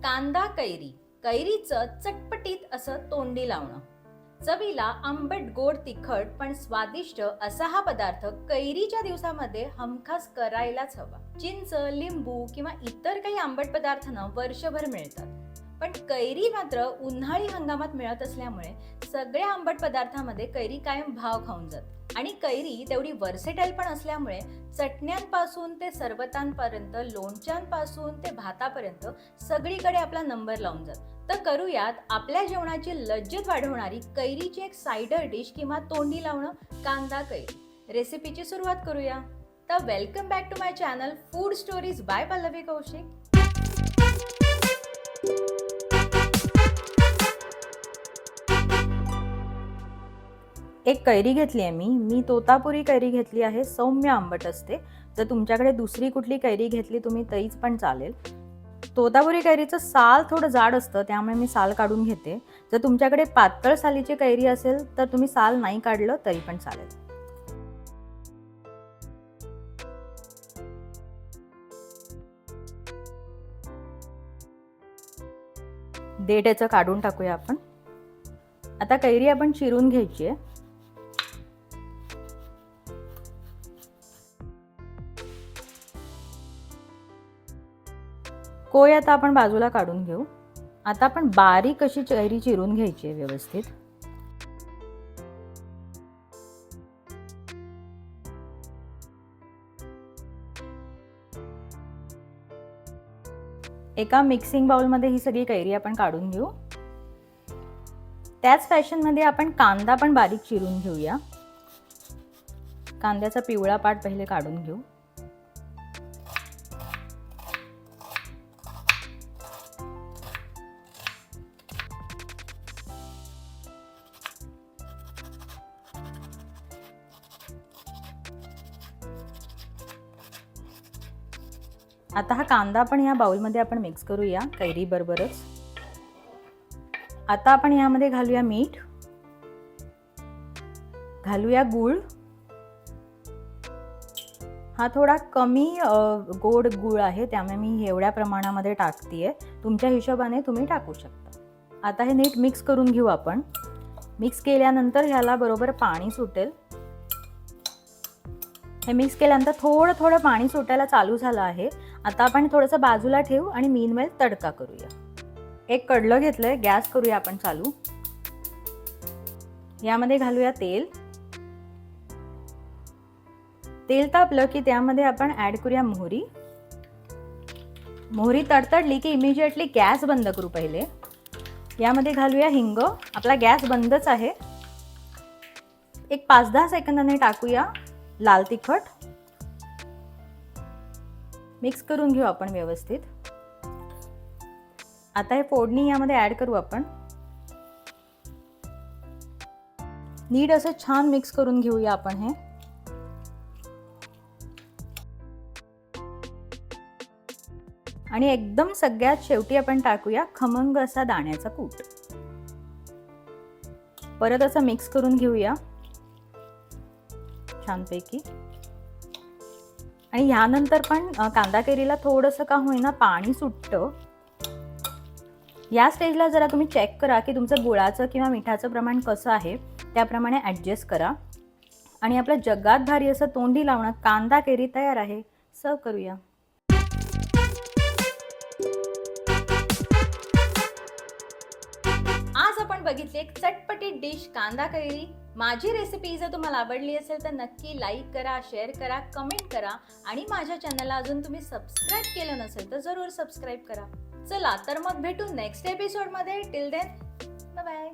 कांदा कैरी कैरीचं चटपटीत असं तोंडी लावणं. चवीला आंबट गोड तिखट पण स्वादिष्ट असा हा पदार्थ कैरीच्या दिवसामध्ये हमखास करायलाच हवा. चिंच लिंबू किंवा इतर काही आंबट पदार्थ ना वर्षभर मिळतात. पण कैरी मात्र उन्हाळी हंगामात मिळत असल्यामुळे सगळ्या आंबट पदार्थामध्ये कैरी कायम भाव खाऊन जात. आणि कैरी तेवढी वर्सेटाईल पण असल्यामुळे चटण्यांपासून ते सरबतांपर्यंत लोणच्यांपासून ते भातापर्यंत सगळीकडे आपला नंबर लावून जात. तर करूयात आपल्या जेवणाची लज्जत वाढवणारी कैरीची एक सायडर डिश किंवा तोंडी लावणं कांदा कैरी. रेसिपीची सुरुवात करूया. तर welcome back to my channel food stories by Pallavi Kaushik. एक कैरी घेतली आहे मी. मी तोतापुरी कैरी घेतली आहे. सौम्य आंबट असते. जर तुमच्याकडे दुसरी कुठली कैरी घेतली तुम्ही तरीच पण चालेल. तोतापुरी कैरीचं साल थोडं जाड असतं त्यामुळे मी साल काढून घेते. जर तुमच्याकडे पातळ सालीची कैरी असेल तर तुम्ही साल नाही काढलं तरी पण चालेल. देठ याचं काढून टाकूया आपण. आता कैरी आपण चिरून घ्यायची आहे. कोय आता आपण बाजूला काढून घेऊ? आता आपण बारीक अशी कैरी चिरून घ्यायची आहे व्यवस्थित. एका मिक्सिंग बाउलमध्ये ही सगळी कैरी आपण काढून घेऊ. त्याच फॅशनमध्ये आपण कांदा पण बारीक चिरून घेऊया. कांद्याचा पिवळा पाट पहिले काढून घेऊ. आता हा कांदा पण या बाउलमध्ये आपण मिक्स करूया कैरी बरोबरच आता आपण यामध्ये घालूया मीठ. घालूया गूळ. हा थोडा कमी गोड गूळ आहे त्यामुळे मी एवढ्या प्रमाणामध्ये टाकतीये. तुमच्या हिशोबाने तुम्ही टाकू शकता. आता हे नीट मिक्स करून घेऊ आपण. मिक्स केल्यानंतर ह्याला बरोबर पाणी सुटेल. हे मिक्स केल्यानंतर थोडं थोडं पाणी सुटायला चालू झालं आहे. आता आपण थोडंसं बाजूला ठेवू आणि मीनवेल तडका करूया. एक कडलं घेतलंय गॅस करूया आपण चालू. यामध्ये घालूया तेल. तेल तापलं की त्यामध्ये आपण ॲड करूया मोहरी. मोहरी तडतडली की इमिजिएटली गॅस बंद करू पहिले. यामध्ये घालूया हिंग. आपला गॅस बंदच आहे. एक पाच दहा सेकंदाने टाकूया लाल तिखट. मिक्स करून घेऊ आपण व्यवस्थित. आता हे फोडणी यामध्ये ऍड करू आपण. नीट असं छान मिक्स करून घेऊया आपण हे. आणि एकदम सगळ्यात शेवटी आपण टाकूया खमंग असा दाण्याचा कूट. परत असं मिक्स करून घेऊया. छानपैकी. आणि ह्यानंतर पण कांदा केरीला थोडंसं का होईना पाणी सुटतं. या स्टेजला जरा तुम्ही चेक करा की तुमचं गुळाचं किंवा मिठाचं प्रमाण कसं आहे त्याप्रमाणे ॲडजस्ट करा. आणि आपलं जगात भारी असं तोंडी लावणं कांदा केरी तयार आहे. सर्व करूया. आज आपण बघितली एक चटपटीत डिश कांदा कैरी माझी रेसिपी जर तुम्हाला आवडली असेल तर नक्की लाईक करा शेअर करा कमेंट करा आणि माझ्या चॅनलला अजून तुम्ही सबस्क्राईब केलं नसेल तर जरूर सबस्क्राईब करा. चला तर मग भेटू नेक्स्ट एपिसोडमध्ये टिल देन बाय